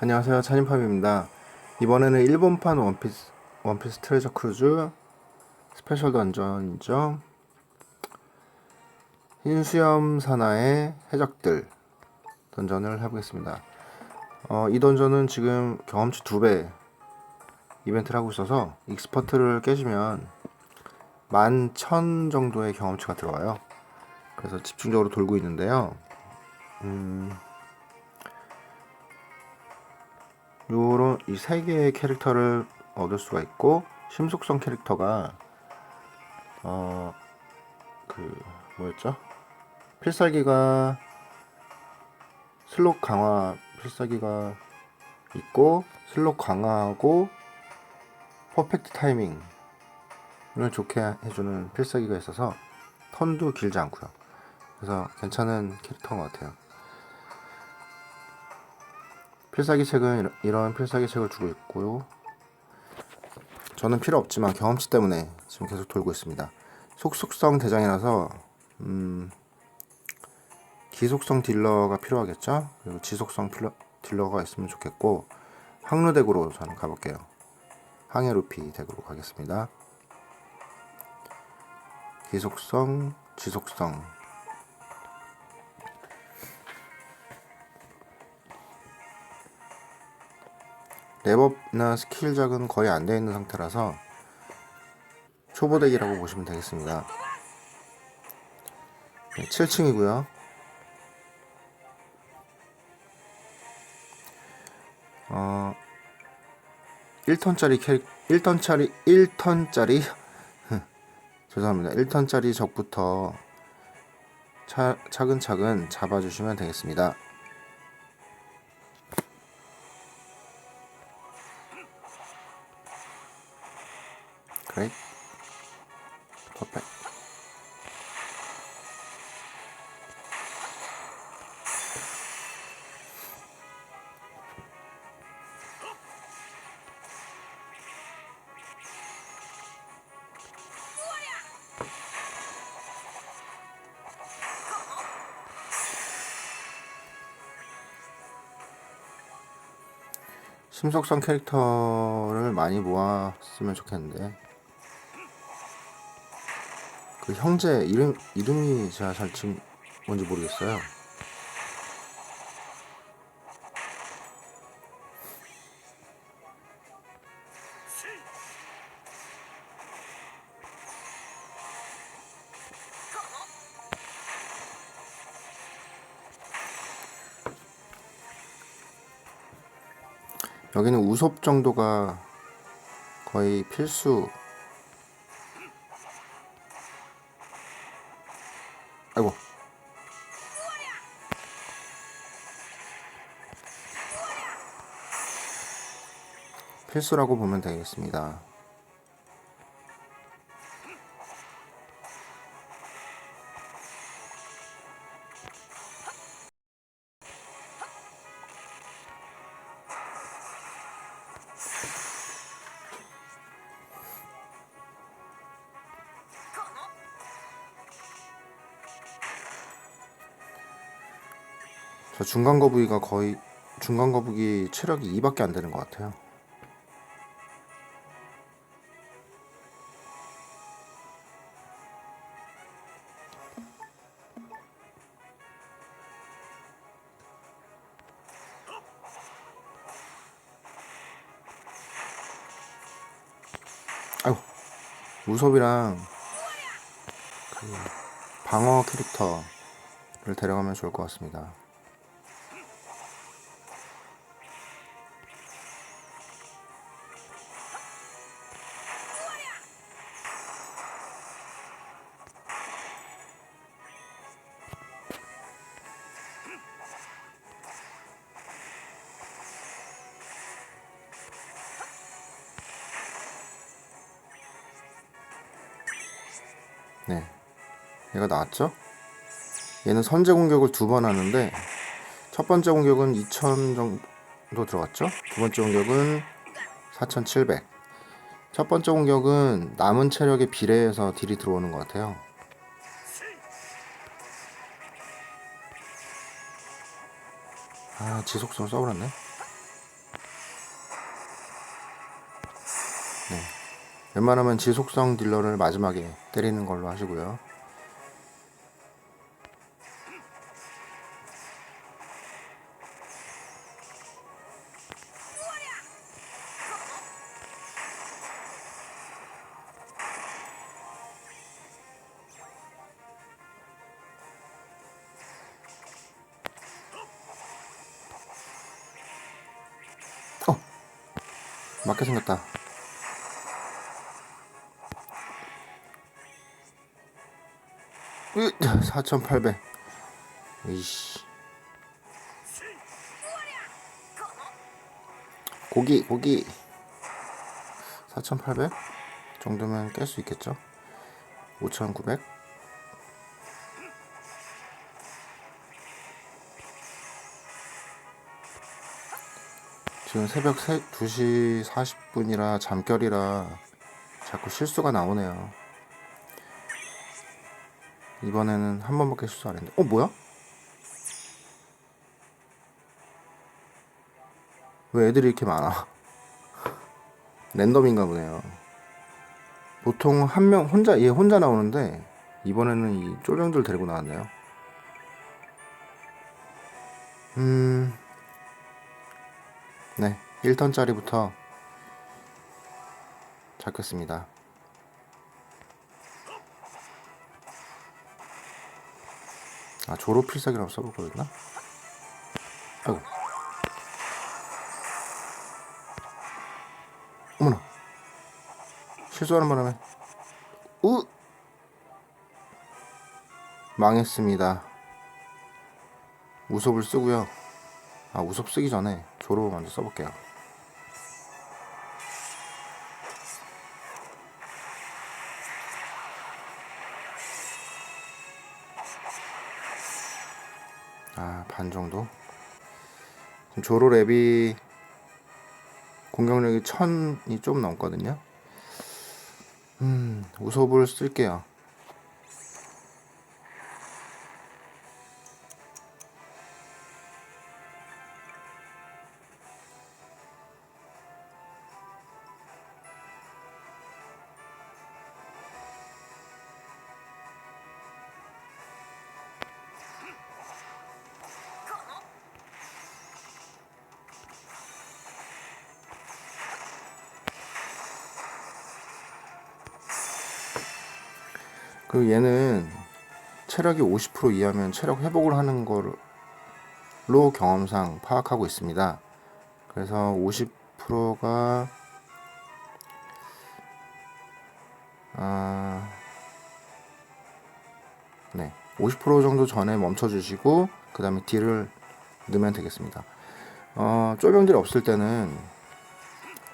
안녕하세요. 찬인팝입니다. 이번에는 일본판 원피스 원피스 트레저 크루즈 스페셜 던전이죠 흰수염 산하의 해적들 던전을 해보겠습니다. 어, 이 던전은 지금 경험치 2배 이벤트를 하고 있어서 익스퍼트를 깨지면 11,000 정도의 경험치가 들어와요. 그래서 집중적으로 돌고 있는데요. 음, 요런 이 세 개의 캐릭터를 얻을 수가 있고 심속성 캐릭터가 어 그 뭐였죠? 필살기가 슬롯 강화 필살기가 있고 슬롯 강화하고 퍼펙트 타이밍을 좋게 해주는 필살기가 있어서 턴도 길지 않고요. 그래서 괜찮은 캐릭터인 것 같아요. 필살기 책은 이런- 필살기 책을 주고 있고요. 저는 필요 없지만 경험치 때문에 지금 계속 돌고 있습니다. 속속성 대장이라서 음, 기속성 딜러가 필요하겠죠. 그리고 지속성 필러, 딜러가 있으면 좋겠고 항로 덱으로 저는 가볼게요. 항해 루피 덱으로 가겠습니다. 기속성, 지속성 랩업이나 스킬 작은 거의 안 되어 있는 상태라서 초보 덱이라고 보시면 되겠습니다. 7층이고요. 어, 1턴짜리 캐릭 1턴짜리 1턴짜리 죄송합니다. 1턴짜리 적부터 차, 차근차근 잡아주시면 되겠습니다. Perfect. 심속성 캐릭터를 많이 모았으면 좋겠는데 그 형제 이름 이름이 제가 잘 지금 뭔지 모르겠어요. 여기는 우섭 정도가 거의 필수. 필수라고 보면 되겠습니다. 저 중간 거북이가 거의 중간 거북이 체력이 2밖에 안 되는 것 같아요. 우섭이랑 그 방어 캐릭터를 데려가면 좋을 것 같습니다. 네. 얘가 나왔죠? 얘는 선제 공격을 두 번 하는데 첫 번째 공격은 2000 정도 들어갔죠? 두 번째 공격은 4700. 첫 번째 공격은 남은 체력에 비례해서 딜이 들어오는 것 같아요. 아, 지속성 써버렸네. 웬만하면 지속성 딜러를 마지막에 때리는 걸로 하시고요. 어! 맞게 생겼다. 4,800. 이씨. 고기, 고기. 4,800 정도면 깰 수 있겠죠? 5,900. 지금 새벽 3, 2시 40분이라 잠결이라 자꾸 실수가 나오네요. 이번에는 한 번밖에 실수 안 했는데. 어, 뭐야? 왜 애들이 이렇게 많아? 랜덤인가 보네요. 보통 한 명, 혼자, 얘 혼자 나오는데, 이번에는 이 쫄병들 데리고 나왔네요. 음, 네. 1턴짜리부터 잡겠습니다. 아, 조로 필살기라고 써볼 거였나? 아이고. 어머나. 실수하는 바람에. 으! 망했습니다. 우섭을 쓰고요. 아, 우섭 쓰기 전에 조로 먼저 써볼게요. 아, 반 정도? 조로 랩이 공격력이 천이 좀 넘거든요. 음, 우섭을 쓸게요. 그 얘는 체력이 50% 이하면 체력 회복을 하는 걸로 경험상 파악하고 있습니다. 그래서 50%가 아, 네, 50% 정도 전에 멈춰주시고 그 다음에 딜을 넣으면 되겠습니다. 어, 쫄병들이 없을 때는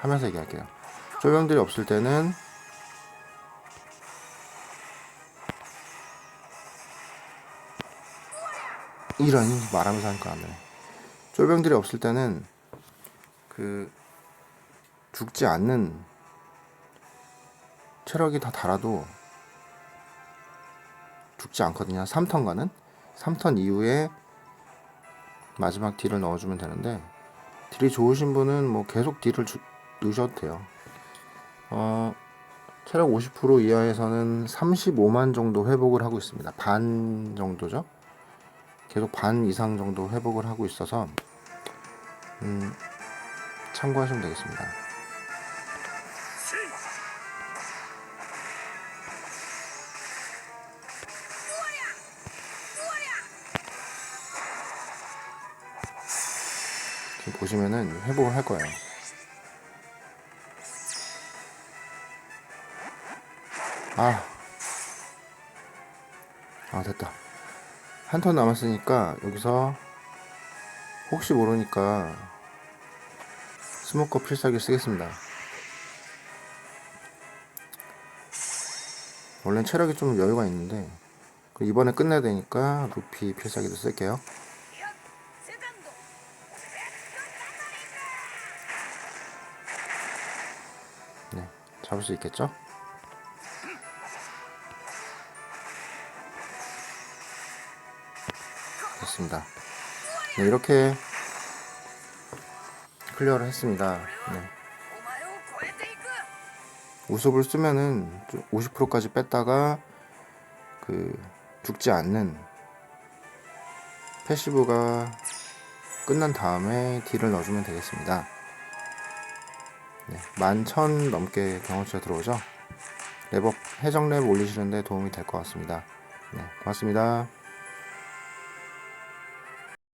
하면서 얘기할게요. 쫄병들이 없을 때는 이런 말하면서 하니까 안 되네. 쫄병들이 없을 때는 그 죽지 않는 체력이 다 달아도 죽지 않거든요. 3턴가는 3턴 이후에 마지막 딜을 넣어주면 되는데 딜이 좋으신 분은 뭐 계속 딜을 주, 넣으셔도 돼요. 어, 체력 50% 이하에서는 35만 정도 회복을 하고 있습니다. 반 정도죠. 계속 반 이상 정도 회복을 하고 있어서 음, 참고하시면 되겠습니다. 지금 보시면은 회복을 할 거예요. 아, 아 됐다. 한 턴 남았으니까 여기서 혹시 모르니까 스모커 필살기 쓰겠습니다. 원래는 체력이 좀 여유가 있는데 그 이번에 끝내야 되니까 루피 필살기도 쓸게요. 네, 잡을 수 있겠죠? 됐습니다. 네, 이렇게 클리어를 했습니다. 네. 우습을 쓰면은 50%까지 뺐다가 그 죽지 않는 패시브가 끝난 다음에 딜을 넣어주면 되겠습니다. 네, 11,000 넘게 경험치가 들어오죠. 랩업, 해적 랩 올리시는데 도움이 될 것 같습니다. 네, 고맙습니다.